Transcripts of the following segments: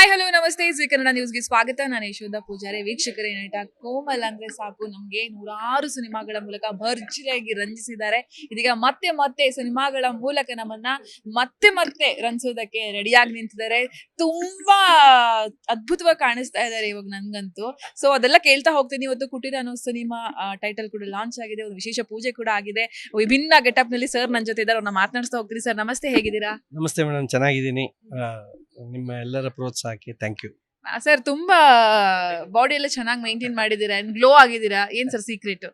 Hi hello ನಮಸ್ತೆ. G Kannada ನ್ಯೂಸ್ಗೆ ಸ್ವಾಗತ. ನಾನು ಯಶೋಧ ಪೂಜಾರಿ, ವೀಕ್ಷಕರೇ, ನಟ ಕೋಮಲ್ ಅಂದ್ರೆ ಸಾಕು. ನಮ್ಗೆ ನೂರಾರು ಸಿನಿಮಾಗಳ ಮೂಲಕ ಭರ್ಜರಿಯಾಗಿ ರಂಜಿಸಿದ್ದಾರೆ. ಇದೀಗ ಮತ್ತೆ ಮತ್ತೆ ಸಿನಿಮಾಗಳ ಮೂಲಕ ನಮ್ಮನ್ನ ಮತ್ತೆ ಮತ್ತೆ ರಂಜಿಸೋದಕ್ಕೆ ರೆಡಿಯಾಗಿ ನಿಂತಿದ್ದಾರೆ. ತುಂಬಾ ಅದ್ಭುತವಾಗಿ ಕಾಣಿಸ್ತಾ ಇದ್ದಾರೆ ಇವಾಗ ನಂಗಂತೂ ಸೊ ಅದೆಲ್ಲ ಕೇಳ್ತಾ ಹೋಗ್ತೀನಿ. ಇವತ್ತು ಕುಟೀರ ಅನ್ನೋ ಸಿನಿಮಾ ಟೈಟಲ್ ಕೂಡ ಲಾಂಚ್ ಆಗಿದೆ. ಒಂದು ವಿಶೇಷ ಪೂಜೆ ಕೂಡ ಆಗಿದೆ. ವಿಭಿನ್ನ ಗೆಟಪ್ನಲ್ಲಿ ಸರ್ ನನ್ನ ಜೊತೆ ಇದ್ದಾರೆ. ಅವ್ರನ್ನ ಮಾತನಾಡಿಸ್ತಾ ಹೋಗ್ತೀನಿ. ಸರ್ ನಮಸ್ತೆ. ಹೇಗಿದ್ದೀರಾ? ನಮಸ್ತೆ ಮೇಡಮ್. ಚೆನ್ನಾಗಿದ್ದೀನಿ. ನಿಮ್ಮ ಎಲ್ಲರ ಪ್ರೋತ್ಸಾಹಕ್ಕೆ ಥ್ಯಾಂಕ್ ಯು ಸರ್ ತುಂಬಾ ಬಾಡಿ ಎಲ್ಲ ಚೆನ್ನಾಗಿ ಮೈಂಟೈನ್ ಮಾಡಿದೀರಾ ಗ್ಲೋ ಆಗಿದ್ದೀರಾ? ಏನ್ ಸರ್ ಸೀಕ್ರೆಟ್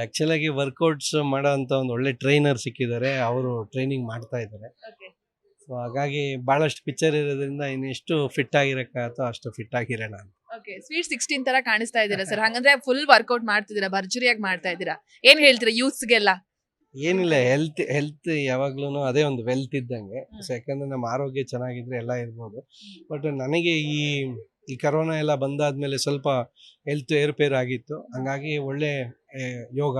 ಆ್ಯಕ್ಚುಲಾಗಿ ವರ್ಕೌಟ್ಸ್ ಮಾಡೋ ಅಂತ ಒಂದು ಒಳ್ಳೆ ಟ್ರೈನರ್ ಸಿಕ್ಕಿದ್ದಾರೆ. ಅವರು ಟ್ರೈನಿಂಗ್ ಮಾಡ್ತಾ ಇದ್ದಾರೆ. ಸೊ ಹಾಗಾಗಿ ಬಹಳಷ್ಟು ಪಿಕ್ಚರ್ ಇರೋದ್ರಿಂದ ಇನ್ನೆಷ್ಟು ಫಿಟ್ ಆಗಿರೋಕ್ಕಾಗತ್ತೋ ಅಷ್ಟು ಫಿಟ್ ಆಗಿರೋಣ ನಾನು ಓಕೆ ಸ್ವೀಟ್ ಸಿಕ್ಸ್ಟೀನ್ ತರ ಕಾಣಿಸ್ತಾ ಇದ್ದೀರಾ ಸರ್ ಹಂಗಂದ್ರೆ ಫುಲ್ ವರ್ಕೌಟ್ ಮಾಡ್ತಿದ್ದೀರಾ ಭರ್ಜರಿಯಾಗಿ ಮಾಡ್ತಾ ಇದ್ದೀರಾ? ಏನ್ ಹೇಳ್ತೀರಾ ಯೂತ್ಸ್ಗೆಲ್ಲ ಏನಿಲ್ಲ ಹೆಲ್ತ್ ಹೆಲ್ತ್ ಯಾವಾಗ್ಲೂ ಅದೇ ಒಂದು ವೆಲ್ತ್ ಇದ್ದಂಗೆ. ಸೊ ಯಾಕಂದ್ರೆ ನಮ್ಮ ಆರೋಗ್ಯ ಚೆನ್ನಾಗಿದ್ರೆ ಎಲ್ಲ ಇರ್ಬೋದು. ಬಟ್ ನನಗೆ ಈ ಈ ಕರೋನಾ ಎಲ್ಲ ಬಂದಾದ್ಮೇಲೆ ಸ್ವಲ್ಪ ಹೆಲ್ತ್ ಏರುಪೇರು ಆಗಿತ್ತು ಹಂಗಾಗಿ ಒಳ್ಳೆ ಯೋಗ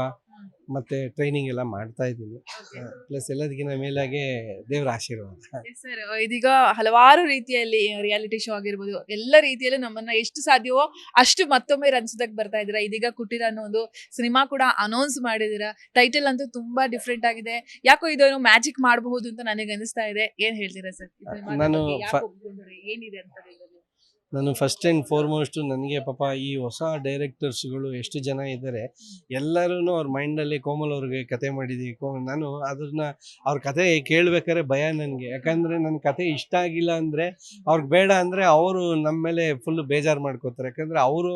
ಮತ್ತೆ ಟ್ರೈನಿಂಗ್ ಎಲ್ಲ ಮಾಡ್ತಾ ಇದ್ದೀನಿ. ಪ್ಲಸ್ ಎಲ್ಲದಕ್ಕಿಂತ ಮೇಲಾಗೆ ದೇವರ ಆಶೀರ್ವಾದ. ಸರ್ ಇದೀಗ ಹಲವಾರು ರೀತಿಯಲ್ಲಿ ರಿಯಾಲಿಟಿ ಶೋ ಆಗಿರ್ಬೋದು ಎಲ್ಲ ರೀತಿಯಲ್ಲೂ ನಮ್ಮನ್ನ ಎಷ್ಟು ಸಾಧ್ಯವೋ ಅಷ್ಟು ಮತ್ತೊಮ್ಮೆ ರಂಜಿಸೋದಕ್ಕೆ ಬರ್ತಾ ಇದ್ದೀರಾ? ಇದೀಗ ಕುಟೀರ ಅನ್ನೋ ಒಂದು ಸಿನಿಮಾ ಕೂಡ ಅನೌನ್ಸ್ ಮಾಡಿದೀರಾ ಟೈಟಲ್ ಅಂತೂ ತುಂಬಾ ಡಿಫ್ರೆಂಟ್ ಆಗಿದೆ. ಯಾಕೋ ಇದನ್ನು ಮ್ಯಾಜಿಕ್ ಮಾಡಬಹುದು ಅಂತ ನನಗೆ ಅನಿಸ್ತಾ ಇದೆ. ಏನ್ ಹೇಳ್ತೀರಾ ಸರ್ ನಾನು ಏನಿದೆ ಅಂತ? ನಾನು ಫಸ್ಟ್ ಆ್ಯಂಡ್ ಫಾರ್ಮೋಸ್ಟು ನನಗೆ ಪಾಪ ಈ ಹೊಸ ಡೈರೆಕ್ಟರ್ಸ್ಗಳು ಎಷ್ಟು ಜನ ಇದ್ದಾರೆ ಎಲ್ಲರೂ ಅವ್ರ ಮೈಂಡಲ್ಲಿ ಕೋಮಲ್ ಅವ್ರಿಗೆ ಕತೆ ಮಾಡಿದ್ದೀವಿ ಕೋ ನಾನು ಅದನ್ನ ಅವ್ರ ಕತೆ ಕೇಳಬೇಕಾದ್ರೆ ಭಯ ನನಗೆ. ಯಾಕಂದರೆ ನನ್ನ ಕತೆ ಇಷ್ಟ ಆಗಿಲ್ಲ ಅಂದರೆ ಅವ್ರಿಗೆ ಬೇಡ ಅಂದರೆ ಅವರು ನಮ್ಮ ಮೇಲೆ ಫುಲ್ ಬೇಜಾರು ಮಾಡ್ಕೋತಾರೆ. ಯಾಕಂದರೆ ಅವರು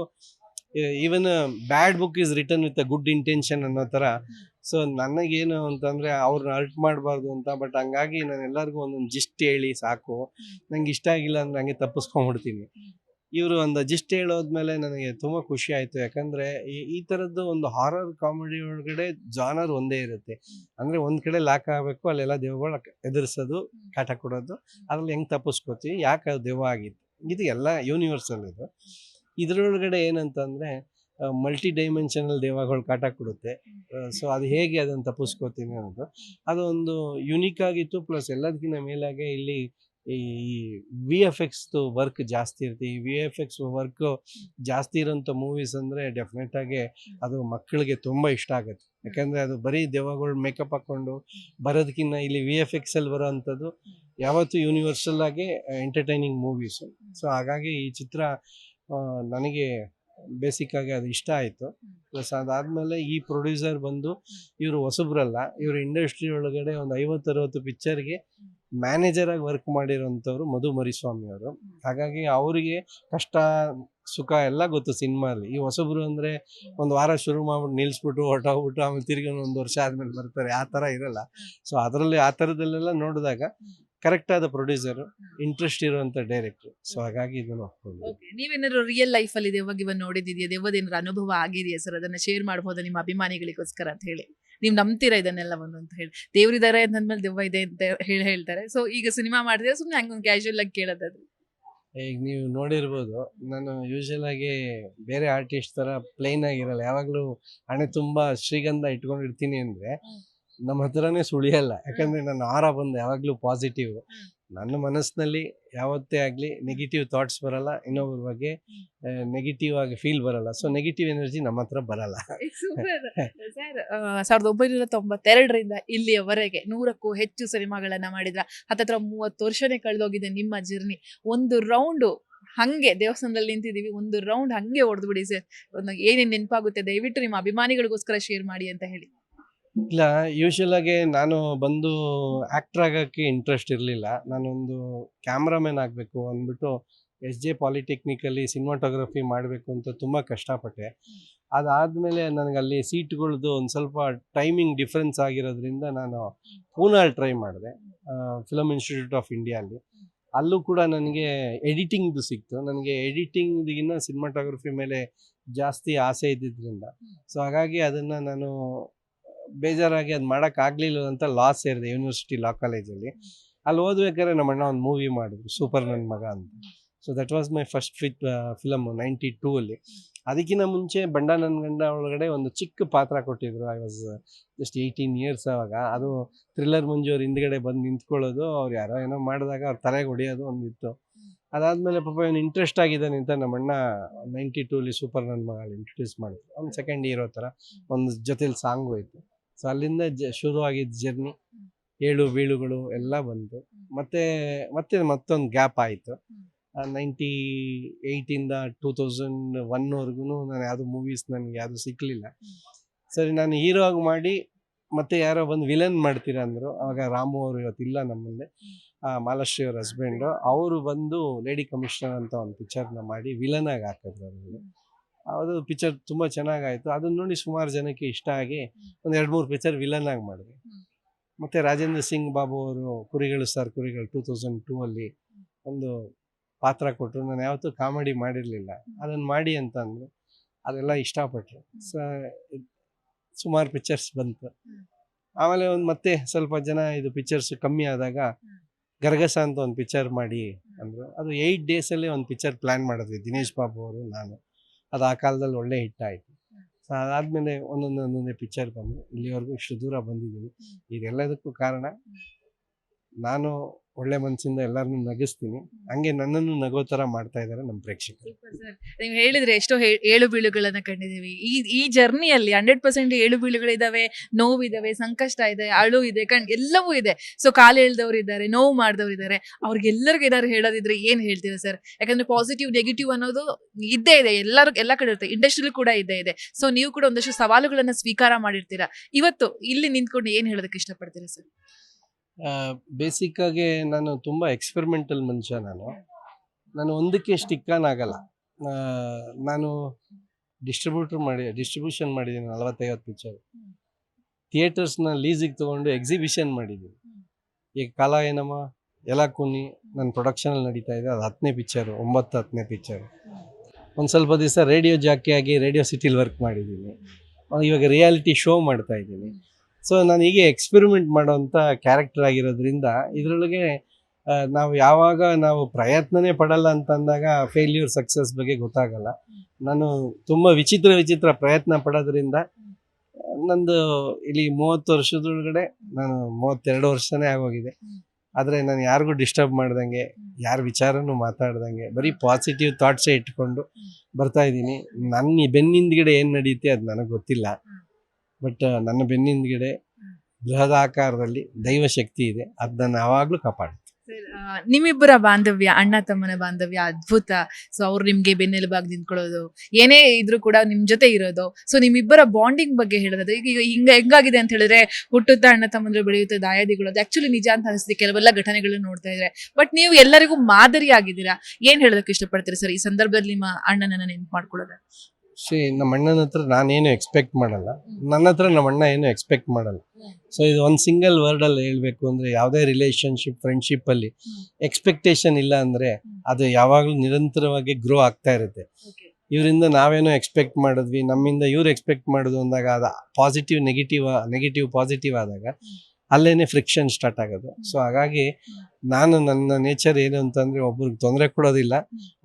even bad book is return with a good intention ಅನ್ನೋ ಥರ ಸೊ ನನಗೇನು ಅಂತಂದರೆ ಅವ್ರನ್ನ ಅರ್ಟ್ ಮಾಡಬಾರ್ದು ಅಂತ ಬಟ್ ಹಂಗಾಗಿ ನಾನು ಎಲ್ಲರಿಗೂ ಒಂದೊಂದು ಜಿಸ್ಟ್ ಹೇಳಿ ಸಾಕು. ನಂಗೆ ಇಷ್ಟ ಆಗಿಲ್ಲ ಅಂದ್ರೆ ಹಂಗೆ ತಪ್ಪಿಸ್ಕೊಂಡ್ಬಿಡ್ತೀನಿ. ಇವರು ಒಂದು ಜಿಸ್ಟ್ ಹೇಳೋದ್ಮೇಲೆ ನನಗೆ ತುಂಬ ಖುಷಿ ಆಯಿತು. ಯಾಕಂದರೆ ಈ ಥರದ್ದು ಒಂದು ಹಾರರ್ ಕಾಮಿಡಿ ಒಳಗಡೆ ಜಾನರ್ ಒಂದೇ ಇರುತ್ತೆ. ಅಂದರೆ ಒಂದು ಕಡೆ ಲಾಕ್ ಆಗಬೇಕು, ಅಲ್ಲೆಲ್ಲ ದೆವ್ವಗಳು ಎದುರಿಸೋದು, ಕಾಟ ಕೊಡೋದು. ಅದ್ರಲ್ಲಿ ಹೆಂಗೆ ತಪ್ಪಿಸ್ಕೋತೀವಿ, ಯಾಕೆ ದೆವ್ವ ಆಗಿತ್ತು. ಇದು ಎಲ್ಲ ಯೂನಿವರ್ಸಲ್ ಇದು ಇದರೊಳಗಡೆ ಏನಂತಂದರೆ ಮಲ್ಟಿ ಡೈಮೆನ್ಷನಲ್ ದೇವಗಳು ಕಾಟ ಕೊಡುತ್ತೆ. ಸೊ ಅದು ಹೇಗೆ ಅದನ್ನು ತಪ್ಪಿಸ್ಕೋತೀನಿ ಅನ್ನೋದು. ಅದು ಒಂದು ಯುನೀಕ್ ಆಗಿತ್ತು ಪ್ಲಸ್ ಎಲ್ಲದಕ್ಕಿಂತ ಮೇಲಾಗೆ ಇಲ್ಲಿ ಈ ವಿ ಎಫ್ ಎಕ್ಸ್ದು ವರ್ಕ್ ಜಾಸ್ತಿ ಇರುತ್ತೆ. ಈ ವಿ ಎಫ್ ಎಕ್ಸ್ ವರ್ಕು ಜಾಸ್ತಿ ಇರೋಂಥ ಮೂವೀಸ್ ಅಂದರೆ ಡೆಫಿನೆಟಾಗಿ ಅದು ಮಕ್ಕಳಿಗೆ ತುಂಬ ಇಷ್ಟ ಆಗುತ್ತೆ. ಯಾಕೆಂದರೆ ಅದು ಬರೀ ದೆವ್ವಗಳು ಮೇಕಪ್ ಹಾಕ್ಕೊಂಡು ಬರೋದಕ್ಕಿಂತ ಇಲ್ಲಿ ವಿ ಎಫ್ ಎಕ್ಸಲ್ಲಿ ಬರೋ ಅಂಥದ್ದು ಯಾವತ್ತೂ ಯೂನಿವರ್ಸಲ್ ಆಗಿ ಎಂಟರ್ಟೈನಿಂಗ್ ಮೂವೀಸು ಸೊ ಹಾಗಾಗಿ ಈ ಚಿತ್ರ ನನಗೆ ಬೇಸಿಕ್ ಆಗಿ ಅದು ಇಷ್ಟ ಆಯಿತು. ಪ್ಲಸ್ ಅದಾದಮೇಲೆ ಈ ಪ್ರೊಡ್ಯೂಸರ್ ಬಂದು ಇವರು ಹೊಸಬ್ರಲ್ಲ, ಇವರು ಇಂಡಸ್ಟ್ರಿ ಒಳಗಡೆ ಒಂದು ಐವತ್ತು ಅರವತ್ತು ಪಿಕ್ಚರ್ಗೆ ಮ್ಯಾನೇಜರ್ ಆಗಿ ವರ್ಕ್ ಮಾಡಿರೋಂಥವ್ರು ಮಧು ಮರಿಸ್ವಾಮಿ ಅವರು. ಹಾಗಾಗಿ ಅವರಿಗೆ ಕಷ್ಟ, ಸುಖ ಎಲ್ಲ ಗೊತ್ತು ಸಿನಿಮಾಲಿ ಈ ಹೊಸಬ್ರು ಅಂದರೆ ಒಂದು ವಾರ ಶುರು ಮಾಡ್ಬಿಟ್ಟು ನಿಲ್ಲಿಸ್ಬಿಟ್ಟು ಹೊರಟೋಗ್ಬಿಟ್ಟು ಆಮೇಲೆ ತಿರ್ಗಿ ಒಂದು ವರ್ಷ ಆದಮೇಲೆ ಬರ್ತಾರೆ. ಆ ಥರ ಇರಲ್ಲ. ಸೊ ಅದರಲ್ಲಿ ಆ ಥರದಲ್ಲೆಲ್ಲ ನೋಡಿದಾಗ ಕರೆಕ್ಟಾದ ಪ್ರೊಡ್ಯೂಸರ್ ಇಂಟ್ರೆಸ್ಟ್ ಇರುವಂತ ಡೈರೆಕ್ಟರ್ ಸೊ ಹಾಗಾಗಿ ಇದನ್ನು ಒಪ್ಕೊಂಡು. ನೀವೇನಾದ್ರು ರಿಯಲ್ ಲೈಫ್ ಅಲ್ಲಿ ದೆವ್ವ ನೋಡಿದ್ಯಾ ನೋಡಿದಿದೆಯಾ ದೆವ್ವದೇನಾದ್ರು ಅನುಭವ ಆಗಿದೆಯಾ ಸರ್ ಅದನ್ನ ಶೇರ್ ಮಾಡಬಹುದು ನಿಮ್ಮ ಅಭಿಮಾನಿಗಳಿಗೋಸ್ಕರ ಅಂತ ಹೇಳಿ. ನೀವು ನಂಬ್ತೀರಾ ಇದನ್ನೆಲ್ಲ ಒಂದು ಅಂತ ಹೇಳಿ. ದೇವ್ರಿದ್ದಾರೆ ಅಂದ್ಮೇಲೆ ದೆವ್ವ ಇದೆ ಅಂತ ಹೇಳಿ ಹೇಳ್ತಾರೆ. ಸೊ ಈಗ ಸಿನಿಮಾ ಮಾಡಿದ್ರೆ ಸುಮ್ಮನೆ ಹಂಗೊಂದು ಕ್ಯಾಶುಯಲ್ ಆಗಿ ಕೇಳೋದು ಈಗ ನೀವು ನೋಡಿರ್ಬೋದು. ನಾನು ಯೂಶಲ್ ಆಗಿ ಬೇರೆ ಆರ್ಟಿಸ್ಟ್ ತರ ಪ್ಲೇನ್ ಆಗಿರಲ್ಲ. ಯಾವಾಗಲೂ ಹಣೆ ತುಂಬಾ ಶ್ರೀಗಂಧ ಇಟ್ಕೊಂಡಿರ್ತೀನಿ ಅಂದರೆ ನಮ್ಮ ಹತ್ರನೇ ಸುಳಿಯಲ್ಲ. ಯಾಕಂದ್ರೆ ನನ್ನ ಆರ ಬಂದು ಯಾವಾಗಲೂ ಪಾಸಿಟಿವ್ ನನ್ನ ಮನಸ್ಸಿನಲ್ಲಿ ಯಾವತ್ತೇ ಆಗಲಿ ನೆಗೆಟಿವ್ ಥಾಟ್ಸ್ ಬರಲ್ಲ ಇನ್ನೊಬ್ಬರ ಬಗ್ಗೆ ನೆಗೆಟಿವ್ ಆಗಿ ಫೀಲ್ ಬರಲ್ಲ. ಸೊ ನೆಗೆಟಿವ್ ಎನರ್ಜಿ ನಮ್ಮ ಹತ್ರ ಬರಲ್ಲ. ಸರ್ ಸಾವಿರದ ಒಂಬೈನೂರ ತೊಂಬತ್ತೆರಡರಿಂದ ಇಲ್ಲಿಯವರೆಗೆ ನೂರಕ್ಕೂ ಹೆಚ್ಚು ಸಿನಿಮಾಗಳನ್ನ ಮಾಡಿದ್ರ ಹತ್ತತ್ರ ಮೂವತ್ತು ವರ್ಷನೇ ಕಳೆದೋಗಿದೆ ನಿಮ್ಮ ಜರ್ನಿ ಒಂದು ರೌಂಡು ಹಂಗೆ ದೇವಸ್ಥಾನದಲ್ಲಿ ನಿಂತಿದ್ದೀವಿ ಒಂದು ರೌಂಡ್ ಹಂಗೆ ಹೊಡೆದ್ಬಿಡಿ ಸರ್. ಒಂದು ಏನೇನು ನೆನಪಾಗುತ್ತೆ ದಯವಿಟ್ಟು ನಿಮ್ಮ ಅಭಿಮಾನಿಗಳಿಗೋಸ್ಕರ ಶೇರ್ ಮಾಡಿ ಅಂತ ಹೇಳಿ. ಇಲ್ಲ ಯೂಶಲ್ ಆಗಿ ನಾನು ಬಂದು ಆಕ್ಟರ್ ಆಗೋಕ್ಕೆ ಇಂಟ್ರೆಸ್ಟ್ ಇರಲಿಲ್ಲ. ನಾನೊಂದು ಕ್ಯಾಮ್ರಾಮನ್ ಆಗಬೇಕು ಅಂದ್ಬಿಟ್ಟು ಎಸ್ ಜೆ ಪಾಲಿಟೆಕ್ನಿಕಲ್ಲಿ ಸಿನಿಮಾಟೋಗ್ರಫಿ ಮಾಡಬೇಕು ಅಂತ ತುಂಬ ಕಷ್ಟಪಟ್ಟೆ. ಅದಾದಮೇಲೆ ನನಗೆ ಅಲ್ಲಿ ಸೀಟ್ಗಳದ್ದು ಒಂದು ಸ್ವಲ್ಪ ಟೈಮಿಂಗ್ ಡಿಫ್ರೆನ್ಸ್ ಆಗಿರೋದ್ರಿಂದ ನಾನು ಪೂನಾಲ್ ಟ್ರೈ ಮಾಡಿದೆ ಫಿಲಮ್ ಇನ್ಸ್ಟಿಟ್ಯೂಟ್ ಆಫ್ ಇಂಡಿಯಲ್ಲಿ ಅಲ್ಲೂ ಕೂಡ ನನಗೆ ಎಡಿಟಿಂಗ್ದು ಸಿಕ್ತು. ನನಗೆ ಎಡಿಟಿಂಗ್ದಿಗಿನ್ನ ಸಿನಿಮಾಟೋಗ್ರಫಿ ಮೇಲೆ ಜಾಸ್ತಿ ಆಸೆ ಇದ್ದಿದ್ದರಿಂದ ಸೊ ಹಾಗಾಗಿ ಅದನ್ನು ನಾನು ಬೇಜಾರಾಗಿ ಅದು ಮಾಡೋಕ್ಕಾಗಲಿಲ್ಲ ಅಂತ ಲಾಸ್ ಸೇರಿದೆ ಯೂನಿವರ್ಸಿಟಿ ಲಾ ಕಾಲೇಜಲ್ಲಿ ಅಲ್ಲಿ. ಓದ್ಬೇಕಾದ್ರೆ ನಮ್ಮ ಅಣ್ಣ ಒಂದು ಮೂವಿ ಮಾಡಿದ್ರು ಸೂಪರ್ ನನ್ನ ಮಗ ಅಂತ. So that was my first fit film ninety two ಅಲ್ಲಿ. ಅದಕ್ಕಿಂತ ಮುಂಚೆ ಬಂಡ ನನ್ನ ಗಂಡ ಒಳಗಡೆ ಒಂದು ಚಿಕ್ಕ ಪಾತ್ರ ಕೊಟ್ಟಿದ್ರು. I was just eighteen years ಅವಾಗ. ಅದು ಥ್ರಿಲ್ಲರ್ ಮಂಜು ಅವ್ರ ಹಿಂದ್ಗಡೆ ಬಂದು ನಿಂತ್ಕೊಳ್ಳೋದು, ಅವ್ರು ಯಾರೋ ಏನೋ ಮಾಡಿದಾಗ ಅವ್ರ ತಲೆಗೆ ಹೊಡಿಯೋದು ಒಂದಿತ್ತು. ಅದಾದಮೇಲೆ ಪಾಪ ಇವನು ಇಂಟ್ರೆಸ್ಟ್ ಆಗಿದ್ದಾನೆ ಅಂತ ನಮ್ಮ ಅಣ್ಣ ನೈಂಟಿ ಟೂಲಿ ಸೂಪರ್ ನನ್ನ ಮಗಳು ಇಂಟ್ರೊಡ್ಯೂಸ್ ಮಾಡಿದ್ರು. ಅವ್ನು ಸೆಕೆಂಡ್ ಇಯರ್ ಥರ ಒಂದು ಜೊತೇಲಿ ಸಾಂಗು ಇತ್ತು ಸೊ ಅಲ್ಲಿಂದ ಜ ಶುರು ಆಗಿದ್ದ ಜರ್ನಿ ಏಳು ಬೀಳುಗಳು ಎಲ್ಲ ಬಂತು. ಮತ್ತೆ ಮತ್ತೆ ಮತ್ತೊಂದು ಗ್ಯಾಪ್ ಆಯಿತು. ನೈಂಟಿ ಏಯ್ಟಿಂದ ಟೂ ತೌಸಂಡ್ ಒನ್ವರೆಗೂ ನಾನು ಯಾವುದು ಮೂವೀಸ್ ನನಗೆ ಯಾವುದು ಸಿಕ್ಕಲಿಲ್ಲ ಸರಿ ನಾನು ಹೀರೋ ಆಗಿ ಮಾಡಿ ಮತ್ತೆ ಯಾರೋ ಬಂದು ವಿಲನ್ ಮಾಡ್ತೀರಾ ಅಂದರು. ಆವಾಗ ರಾಮು ಅವರು ಇವತ್ತಿಲ್ಲ ನಮ್ಮ ಮುಂದೆ ಆ, ಮಾಲಾಶ್ರೀ ಅವ್ರ ಹಸ್ಬೆಂಡು ಅವರು ಬಂದು ಲೇಡಿ ಕಮಿಷನರ್ ಅಂತ ಒಂದು ಪಿಕ್ಚರ್ನ ಮಾಡಿ ವಿಲನ್ ಆಗಿ ಹಾಕಿದ್ರು ಅದರಲ್ಲಿ ಅದು ಪಿಕ್ಚರ್ ತುಂಬ ಚೆನ್ನಾಗಾಯಿತು. ಅದನ್ನ ನೋಡಿ ಸುಮಾರು ಜನಕ್ಕೆ ಇಷ್ಟ ಆಗಿ ಒಂದು ಎರಡು ಮೂರು ಪಿಕ್ಚರ್ ವಿಲನ್ ಆಗಿ ಮಾಡಿದೆ ಮತ್ತು ರಾಜೇಂದ್ರ ಸಿಂಗ್ ಬಾಬು ಅವರು ಕುರಿಗಳು ಸರ್ ಕುರಿಗಳು ಟೂ ತೌಸಂಡ್ ಟೂ ಅಲ್ಲಿ ಒಂದು ಪಾತ್ರ ಕೊಟ್ಟರು ನಾನು ಯಾವತ್ತೂ ಕಾಮಿಡಿ ಮಾಡಿರಲಿಲ್ಲ. ಅದನ್ನು ಮಾಡಿ ಅಂತ ಅಂದರು ಅದೆಲ್ಲ ಇಷ್ಟಪಟ್ಟರು ಸ ಸುಮಾರು ಪಿಕ್ಚರ್ಸ್ ಬಂತು. ಆಮೇಲೆ ಒಂದು ಮತ್ತೆ ಸ್ವಲ್ಪ ಜನ ಇದು ಪಿಕ್ಚರ್ಸ್ ಕಮ್ಮಿ ಆದಾಗ ಗರ್ಗಸ ಅಂತ ಒಂದು ಪಿಕ್ಚರ್ ಮಾಡಿ ಅಂದರು. ಅದು ಏಯ್ಟ್ ಡೇಸಲ್ಲೇ ಒಂದು ಪಿಕ್ಚರ್ ಪ್ಲ್ಯಾನ್ ಮಾಡಿದ್ವಿ. ದಿನೇಶ್ ಬಾಬು ಅವರು ನಾನು. ಅದು ಆ ಕಾಲದಲ್ಲಿ ಒಳ್ಳೆ ಹಿಟ್ ಆಯಿತು ಸೊ ಅದಾದಮೇಲೆ ಒಂದೊಂದು ಒಂದೊಂದೇ ಪಿಕ್ಚರ್ ಬಂದು ಇಲ್ಲಿವರೆಗೂ ಇಷ್ಟು ದೂರ ಬಂದಿದ್ದೀನಿ. ಇದೆಲ್ಲದಕ್ಕೂ ಕಾರಣ ನಾನು ಒಳ್ಳೆ ಮನಸ್ಸಿಂದ ಎಲ್ಲರನ್ನೂ ನಗಿಸ್ತೀನಿ. ಹಂಗೆ ನನ್ನನ್ನು ನಗೋ ತರ ಮಾಡ್ತಾ ಇದ್ದಾರೆ ನಮ್ಮ ಪ್ರೇಕ್ಷಕರು. ನೀವು ಹೇಳಿದ್ರೆ ಎಷ್ಟೋ ಹೇ- ಏಳು ಬೀಳುಗಳನ್ನ ಕಂಡಿದ್ದೀವಿ ಈ ಈ ಜರ್ನಿಯಲ್ಲಿ ಹಂಡ್ರೆಡ್ ಪರ್ಸೆಂಟ್ ಏಳು ಬೀಳುಗಳಿದಾವೆ ನೋವಿದಾವೆ ಸಂಕಷ್ಟ ಇದೆ ಅಳು ಇದೆ ಕಣ್ ಎಲ್ಲವೂ ಇದೆ. ಸೊ ಕಾಲು ಎಳ್ದವ್ರು ಇದ್ದಾರೆ ನೋವು ಮಾಡಿದವ್ರು ಇದ್ದಾರೆ ಅವ್ರಿಗೆಲ್ಲರಿಗೂ ಏನಾದ್ರು ಹೇಳೋದಿದ್ರೆ ಏನ್ ಹೇಳ್ತೀರಾ ಸರ್? ಯಾಕಂದ್ರೆ ಪಾಸಿಟಿವ್ ನೆಗೆಟಿವ್ ಅನ್ನೋದು ಇದ್ದೇ ಇದೆ. ಎಲ್ಲರೂ ಎಲ್ಲ ಕಡೆ ಇರುತ್ತೆ. ಇಂಡಸ್ಟ್ರಿಲಿ ಕೂಡ ಇದ್ದೇ ಇದೆ. ಸೊ ನೀವು ಕೂಡ ಒಂದಷ್ಟು ಸವಾಲುಗಳನ್ನ ಸ್ವೀಕಾರ ಮಾಡಿರ್ತೀರಾ? ಇವತ್ತು ಇಲ್ಲಿ ನಿಂತ್ಕೊಂಡು ಏನ್ ಹೇಳೋದಕ್ಕೆ ಇಷ್ಟಪಡ್ತೀರಾ ಸರ್? ಬೇಸಿಕ್ ಆಗಿ ನಾನು ತುಂಬ ಎಕ್ಸ್ಪೆರಿಮೆಂಟಲ್ ಮನುಷ್ಯ ನಾನು. ನಾನು ಒಂದಕ್ಕೆ ಸ್ಟಿಕ್ಕನ್ ಆಗಲ್ಲ. ನಾನು ಡಿಸ್ಟ್ರಿಬ್ಯೂಟರ್ ಮಾಡಿ ಡಿಸ್ಟ್ರಿಬ್ಯೂಷನ್ ಮಾಡಿದ್ದೀನಿ, ನಲವತ್ತೈವತ್ತು ಪಿಕ್ಚರ್ ಥಿಯೇಟರ್ಸ್ನ ಲೀಸಿಗೆ ತೊಗೊಂಡು ಎಕ್ಸಿಬಿಷನ್ ಮಾಡಿದ್ದೀನಿ. ಈಗ ಕಾಲ ಏನಮ್ಮ ಎಲ್ಲ ಕುನಿ ನನ್ನ ಪ್ರೊಡಕ್ಷನಲ್ಲಿ ನಡೀತಾ ಇದೆ. ಅದು ಹತ್ತನೇ ಪಿಕ್ಚರು ಒಂಬತ್ತು ಹತ್ತನೇ ಪಿಕ್ಚರು ಒಂದು ಸ್ವಲ್ಪ ದಿವಸ ರೇಡಿಯೋ ಜಾಕಿಯಾಗಿ ರೇಡಿಯೋ ಸಿಟಿಲಿ ವರ್ಕ್ ಮಾಡಿದ್ದೀನಿ. ಇವಾಗ ರಿಯಾಲಿಟಿ ಶೋ ಮಾಡ್ತಾ ಇದ್ದೀನಿ. ಸೊ ನಾನು ಹೀಗೆ ಎಕ್ಸ್ಪೆರಿಮೆಂಟ್ ಮಾಡೋವಂಥ ಕ್ಯಾರೆಕ್ಟರ್ ಆಗಿರೋದ್ರಿಂದ ಇದರೊಳಗೆ ನಾವು ಯಾವಾಗ ನಾವು ಪ್ರಯತ್ನನೇ ಪಡಲ್ಲ ಅಂತ ಅಂದಾಗ ಫೇಲ್ಯೂರ್ ಸಕ್ಸಸ್ ಬಗ್ಗೆ ಗೊತ್ತಾಗಲ್ಲ. ನಾನು ತುಂಬ ವಿಚಿತ್ರ ವಿಚಿತ್ರ ಪ್ರಯತ್ನ ಪಡೋದ್ರಿಂದ, ನಂದು ಇಲ್ಲಿ ಮೂವತ್ತು ವರ್ಷದೊಳಗಡೆ ನಾನು ಮೂವತ್ತೆರಡು ವರ್ಷನೇ ಆಗೋಗಿದೆ. ಆದರೆ ನಾನು ಯಾರಿಗೂ ಡಿಸ್ಟರ್ಬ್ ಮಾಡ್ದಂಗೆ, ಯಾರ ವಿಚಾರನೂ ಮಾತಾಡ್ದಂಗೆ, ಬರೀ ಪಾಸಿಟಿವ್ ಥಾಟ್ಸೇ ಇಟ್ಕೊಂಡು ಬರ್ತಾ ಇದ್ದೀನಿ. ನನ್ನ ಬೆನ್ನಿಂದ್ಗಡೆ ಏನು ನಡೆಯುತ್ತೆ ಅದು ನನಗೆ ಗೊತ್ತಿಲ್ಲ. ಬಟ್ ನನ್ನ ಬೆನ್ನಿಂದ್ಗಡೆ ಬೃಹದಾಕಾರದಲ್ಲಿ ದೈವ ಶಕ್ತಿ ಇದೆ. ಅದನ್ನ ನಾನು ಯಾವಾಗಲೂ ಕಾಪಾಡುತ್ತೆ ನಿಮ್ಮಿಬ್ಬರ ಬಾಂಧವ್ಯ, ಅಣ್ಣ, ತಮ್ಮನ ಬಾಂಧವ್ಯ ಅದ್ಭುತ. ಸೊ ಅವ್ರು ನಿಮ್ಗೆ ಬೆನ್ನೆಲುಬಾಗಿ ನಿಂತ್ಕೊಳ್ಳೋದು. ಏನೇ ಇದ್ರೂ ಕೂಡ ನಿಮ್ ಜೊತೆ ಇರೋದು. ಸೊ ನಿಮ್ಮಿಬ್ಬರ ಬಾಂಡಿಂಗ್ ಬಗ್ಗೆ ಹೇಳೋದು ಈಗ ಈಗ ಹಿಂಗ ಹೆಂಗಾಗಿದೆ ಅಂತ ಹೇಳಿದ್ರೆ, ಹುಟ್ಟುತ್ತಾ ಅಣ್ಣ, ತಮ್ಮಂದ್ರೆ ಬೆಳೆಯುತ್ತೆ ದಾಯಾದಿಗಳು ಅದು ಆಕ್ಚುಲಿ ನಿಜ ಅಂತ ಅನಿಸ್ತಿದೆ ಕೆಲವೆಲ್ಲ ಘಟನೆಗಳನ್ನ ನೋಡ್ತಾ ಇದ್ರೆ. ಬಟ್ ನೀವು ಎಲ್ಲರಿಗೂ ಮಾದರಿ ಆಗಿದ್ದೀರಾ ಏನ್ ಹೇಳೋದಕ್ಕೆ ಇಷ್ಟಪಡ್ತೀರಾ ಸರ್ ಈ ಸಂದರ್ಭದಲ್ಲಿ ನಿಮ್ಮ ಅಣ್ಣನನ್ನ ನೆನ್ಪು ಮಾಡ್ಕೊಳ್ಳೋದು ಸಿ ನಮ್ಮ ಅಣ್ಣನ ಹತ್ರ ನಾನೇನು ಎಕ್ಸ್ಪೆಕ್ಟ್ ಮಾಡಲ್ಲ. ನನ್ನ ಹತ್ರ ನಮ್ಮ ಅಣ್ಣ ಏನು ಎಕ್ಸ್ಪೆಕ್ಟ್ ಮಾಡಲ್ಲ. ಸೊ ಇದು ಒಂದು ಸಿಂಗಲ್ ವರ್ಡಲ್ಲಿ ಹೇಳಬೇಕು ಅಂದರೆ ಯಾವುದೇ ರಿಲೇಷನ್ಶಿಪ್ ಫ್ರೆಂಡ್ಶಿಪ್ಪಲ್ಲಿ ಎಕ್ಸ್ಪೆಕ್ಟೇಷನ್ ಇಲ್ಲ ಅಂದರೆ ಅದು ಯಾವಾಗಲೂ ನಿರಂತರವಾಗಿ ಗ್ರೋ ಆಗ್ತಾ ಇರುತ್ತೆ. ಇವರಿಂದ ನಾವೇನೋ ಎಕ್ಸ್ಪೆಕ್ಟ್ ಮಾಡಿದ್ವಿ ನಮ್ಮಿಂದ ಇವ್ರು ಎಕ್ಸ್ಪೆಕ್ಟ್ ಮಾಡೋದು ಅಂದಾಗ ಅದು ಪಾಸಿಟಿವ್ ನೆಗೆಟಿವ್ ನೆಗೆಟಿವ್ ಪಾಸಿಟಿವ್ ಆದಾಗ ಅಲ್ಲೇ ಫ್ರಿಕ್ಷನ್ ಸ್ಟಾರ್ಟ್ ಆಗೋದು. ಸೊ ಹಾಗಾಗಿ ನಾನು ನನ್ನ ನೇಚರ್ ಏನು ಅಂತಂದರೆ ಒಬ್ರಿಗೆ ತೊಂದರೆ ಕೊಡೋದಿಲ್ಲ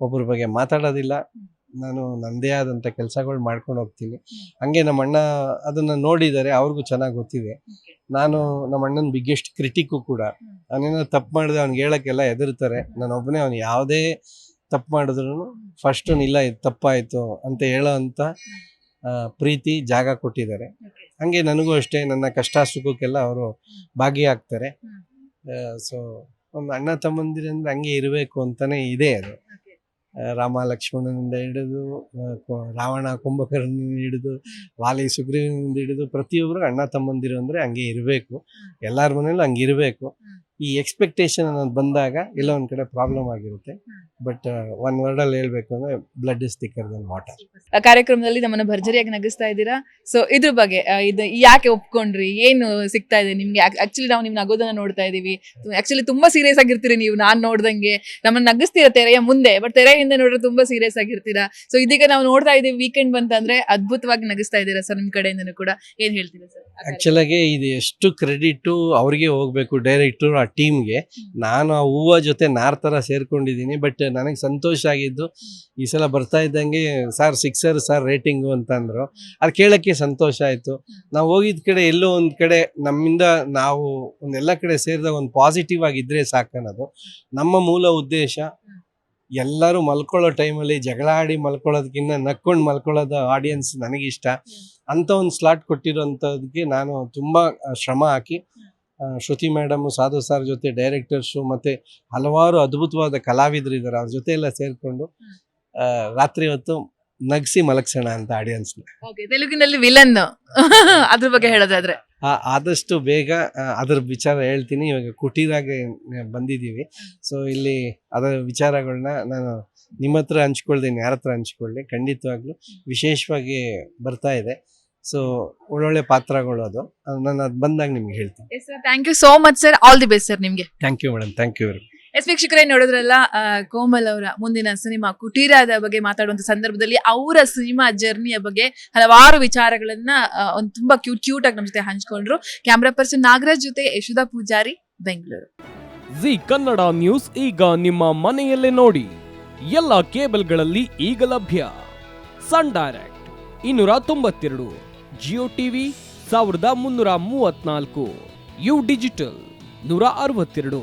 ಒಬ್ಬರ ಬಗ್ಗೆ ಮಾತಾಡೋದಿಲ್ಲ ನಾನು ನಂದೇ ಆದಂಥ ಕೆಲಸಗಳು ಮಾಡ್ಕೊಂಡು ಹೋಗ್ತೀನಿ ಹಂಗೆ ನಮ್ಮ ಅಣ್ಣ ಅದನ್ನು ನೋಡಿದ್ದಾರೆ ಅವ್ರಿಗೂ ಚೆನ್ನಾಗಿ ಗೊತ್ತಿದೆ. ನಾನು ನಮ್ಮ ಅಣ್ಣನ ಬಿಗ್ಗೆಸ್ಟ್ ಕ್ರಿಟಿಕ್ಕು ಕೂಡ. ಅವನೇನೋ ತಪ್ಪು ಮಾಡಿದೆ ಅವ್ನಿಗೆ ಹೇಳೋಕ್ಕೆಲ್ಲ ಹೆದರ್ತಾರೆ. ನಾನು ಒಬ್ಬನೇ ಅವ್ನು ಯಾವುದೇ ತಪ್ಪು ಮಾಡಿದ್ರು ಫಸ್ಟು ಇಲ್ಲ ಇದು ತಪ್ಪಾಯಿತು ಅಂತ ಹೇಳೋ ಅಂತ ಪ್ರೀತಿ ಜಾಗ ಕೊಟ್ಟಿದ್ದಾರೆ. ಹಂಗೆ ನನಗೂ ಅಷ್ಟೇ ನನ್ನ ಕಷ್ಟ ಸುಖಕ್ಕೆಲ್ಲ ಅವರು ಭಾಗಿಯಾಗ್ತಾರೆ. ಸೊ ಒಂದು ಅಣ್ಣ ತಮ್ಮಂದಿರಂದ್ರೆ ಹಂಗೆ ಇರಬೇಕು ಅಂತಲೇ ಇದೆ ಅದು. ರಾಮ ಲಕ್ಷ್ಮಣನಿಂದ ಹಿಡಿದು ರಾವಣ ಕುಂಭಕರ್ಣನಿಂದ ಹಿಡಿದು ವಾಲಿ ಸುಗ್ರೀವನಿಂದ ಹಿಡಿದು ಪ್ರತಿಯೊಬ್ಬರು ಅಣ್ಣ ತಮ್ಮಂದಿರು ಅಂದರೆ ಹಂಗೆ ಇರಬೇಕು. ಎಲ್ಲರ ಮನೇಲೂ ಹಂಗೆ ಇರಬೇಕು. ಈ ಎಕ್ಸ್ಪೆಕ್ಟೇಷನ್ ಅನ್ನೋದು ಬಂದಾಗ ಎಲ್ಲ ಒಂದ್ ಕಡೆ ಪ್ರಾಬ್ಲಮ್ ಆಗಿರುತ್ತೆ. ಬಟ್ ಒನ್ ವರ್ಡ್ ಅಲ್ಲಿ ಹೇಳ್ಬೇಕು ಅಂದ್ರೆ blood is thicker than water ಕಾರ್ಯಕ್ರಮದಲ್ಲಿ ನಮ್ಮನ್ನ ಭರ್ಜರಿಯಾಗಿ ನಗಿಸ್ತಾ ಇದ್ದೀರಾ? ಸೊ ಇದ್ರ ಬಗ್ಗೆ ಇದು ಯಾಕೆ ಒಪ್ಕೊಂಡ್ರಿ? ಏನು ಸಿಗ್ತಾ ಇದೆ ನಿಮ್ಗೆ? ಆಕ್ಚುಲಿ ನಾವು ನಿಮ್ ನಗೋದನ್ನ ನೋಡ್ತಾ ಇದೀವಿ. ಆಕ್ಚುಲಿ ತುಂಬಾ ಸೀರಿಯಸ್ ಆಗಿರ್ತೀರಿ ನೀವು ನಾನ್ ನೋಡ್ದಂಗೆ. ನಮ್ಮನ್ನ ನಗಿಸ್ತೀರಾ ತೆರೆಯ ಮುಂದೆ? ಬಟ್ ತೆರೆ ಹಿಂದೆ ನೋಡಿದ್ರೆ ತುಂಬಾ ಸೀರಿಯಸ್ ಆಗಿರ್ತೀರಾ? ಸೊ ಇದೀಗ ನಾವು ನೋಡ್ತಾ ಇದೀವಿ ವೀಕೆಂಡ್ ಬಂತಂದ್ರೆ ಅದ್ಭುತವಾಗಿ ನಗಿಸ್ತಾ ಇದ್ದೀರಾ ಸರ್ ನಿಮ್ ಕಡೆಯಿಂದನೂ ಕೂಡ? ಏನ್ ಹೇಳ್ತೀರಾ ಸರ್? ಆ್ಯಕ್ಚುಲಾಗಿ ಇದು ಎಷ್ಟು ಕ್ರೆಡಿಟು ಅವ್ರಿಗೆ ಹೋಗಬೇಕು ಡೈರೆಕ್ಟ್ರು ಆ ಟೀಮ್ಗೆ ನಾನು ಆ ಹೂವ ಜೊತೆ ನಾರ್ ಥರ ಸೇರ್ಕೊಂಡಿದ್ದೀನಿ ಬಟ್ ನನಗೆ ಸಂತೋಷ ಆಗಿದ್ದು ಈ ಸಲ ಬರ್ತಾ ಇದ್ದಂಗೆ ಸರ್ ಸಿಕ್ಸರ್ ಸರ್ ರೇಟಿಂಗು ಅಂತ ಅಂದರು ಅದು ಕೇಳೋಕ್ಕೆ ಸಂತೋಷ ಆಯಿತು. ನಾವು ಹೋಗಿದ ಕಡೆ ಎಲ್ಲೋ ಒಂದು ಕಡೆ ನಮ್ಮಿಂದ ನಾವು ಒಂದೆಲ್ಲ ಕಡೆ ಸೇರಿದಾಗ ಒಂದು ಪಾಸಿಟಿವ್ ಆಗಿದ್ದರೆ ಸಾಕನ್ನೋದು ನಮ್ಮ ಮೂಲ ಉದ್ದೇಶ ಎಲ್ಲರೂ ಮಲ್ಕೊಳ್ಳೋ ಟೈಮಲ್ಲಿ ಜಗಳ ಆಡಿ ಮಲ್ಕೊಳ್ಳೋದಕ್ಕಿಂತ ನಕ್ಕೊಂಡು ಮಲ್ಕೊಳ್ಳೋದು ಆಡಿಯನ್ಸ್ ನನಗಿಷ್ಟ. ಅಂತ ಒಂದು ಸ್ಲಾಟ್ ಕೊಟ್ಟಿರೋಂಥದ್ದಕ್ಕೆ ನಾನು ತುಂಬ ಶ್ರಮ ಹಾಕಿ ಶ್ರುತಿ ಮೇಡಮ್ ಸಾಧು ಸರ್ ಜೊತೆ ಡೈರೆಕ್ಟರ್ಸು ಮತ್ತು ಹಲವಾರು ಅದ್ಭುತವಾದ ಕಲಾವಿದರು ಇದ್ದಾರೆ ಅವ್ರ ಜೊತೆ ಎಲ್ಲ ಸೇರಿಕೊಂಡು ರಾತ್ರಿ ಹೊತ್ತು ನಗಿಸಿ ಮಲಗ್ಸೋಣ ಅಂತ ಆಡಿಯನ್ಸ್ನ ಓಕೆ ತೆಲುಗಿನಲ್ಲಿ ವಿಲನ್ ಅದ್ರ ಬಗ್ಗೆ ಹೇಳೋದಾದ್ರೆ. ಆದಷ್ಟು ಬೇಗ ಅದರ ವಿಚಾರ ಹೇಳ್ತೀನಿ. ಇವಾಗ ಕುಟೀರಾಗೆ ಬಂದಿದ್ದೀವಿ. ಸೊ ಇಲ್ಲಿ ಅದರ ವಿಚಾರಗಳನ್ನ ನಾನು ನಿಮ್ಮ ಹತ್ರ ಹಂಚ್ಕೊಳ್ತೀನಿ ಯಾರ ಹತ್ರ ಹಂಚ್ಕೊಳ್ಳಿ ಖಂಡಿತವಾಗ್ಲೂ ವಿಶೇಷವಾಗಿ ಬರ್ತಾ ಇದೆ. ಸೊ ಒಳ್ಳೊಳ್ಳೆ ಪಾತ್ರಗಳು ಅದು. ನಾನು ಅದು ಬಂದಾಗ ನಿಮ್ಗೆ ಹೇಳ್ತೀನಿ. Thank you so much sir all the best sir ನಿಮಗೆ. Thank you madam thank you very S ವೀಕ್ಷಕರೇ ನೋಡಿದ್ರಲ್ಲ ಕೋಮಲ್ ಅವರ ಮುಂದಿನ ಸಿನಿಮಾ ಕುಟೀರದ ಬಗ್ಗೆ ಮಾತಾಡುವಂತ ಸಂದರ್ಭದಲ್ಲಿ ಅವರ ಸಿನಿಮಾ ಜರ್ನಿಯ ಬಗ್ಗೆ ಹಲವಾರು ವಿಚಾರಗಳನ್ನ ಒಂದು ತುಂಬಾ ಕ್ಯೂಟ್ ಕ್ಯೂಟ್ ಆಗಿ ನಮ್ಮ ಜೊತೆ ಹಂಚ್ಕೊಂಡ್ರು. ಕ್ಯಾಮ್ರಾ ಪರ್ಸನ್ ನಾಗರಾಜ್ ಜೊತೆ ಯಶೋಧ ಪೂಜಾರಿ, ಬೆಂಗಳೂರು. ಜಿ ಕನ್ನಡ ನ್ಯೂಸ್ ಈಗ ನಿಮ್ಮ ಮನೆಯಲ್ಲೇ ನೋಡಿ. ಎಲ್ಲ ಕೇಬಲ್ಗಳಲ್ಲಿ ಈಗ ಲಭ್ಯ. ಸನ್ ಡೈರೆಕ್ಟ್ ಇನ್ನೂರ ತೊಂಬತ್ತೆರಡು ಜಿಯೋ ಟಿವಿ ಸಾವಿರದ ಮುನ್ನೂರ ಮೂವತ್ನಾಲ್ಕು ಯು ಡಿಜಿಟಲ್ ನೂರ ಅರವತ್ತೆರಡು.